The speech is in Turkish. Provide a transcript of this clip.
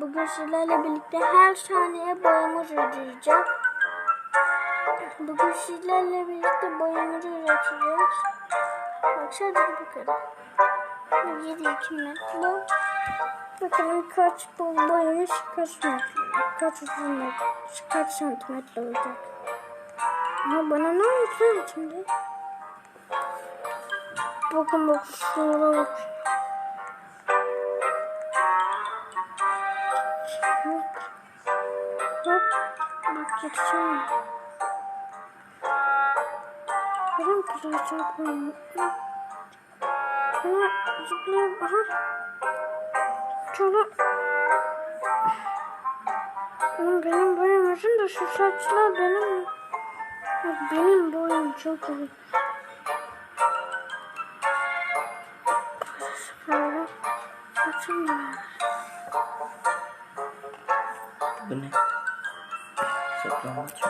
Bugün sizlerle birlikte her saniye boyamız üreteceğiz. Bugün sizlerle birlikte boyamızı üreteceğiz. Bak sadece bu kadar. 7 2 metre. Bakalım kaç bu boyumuz kaç metre, kaç uzun metre, kaç santimetre olacak. Ama bana ne lan içinde? Bakın bak şuna bak. Bak. Bak. Bak yetişemem. Görüyor musun? Çok boyum. Ama zıplayayım. Aha. Şöyle. Ama benim boyum uzun da şu saçlar benim. Benim boyum çok uzun. Böyle. Saçım da. Bu ne? Saklanmaç.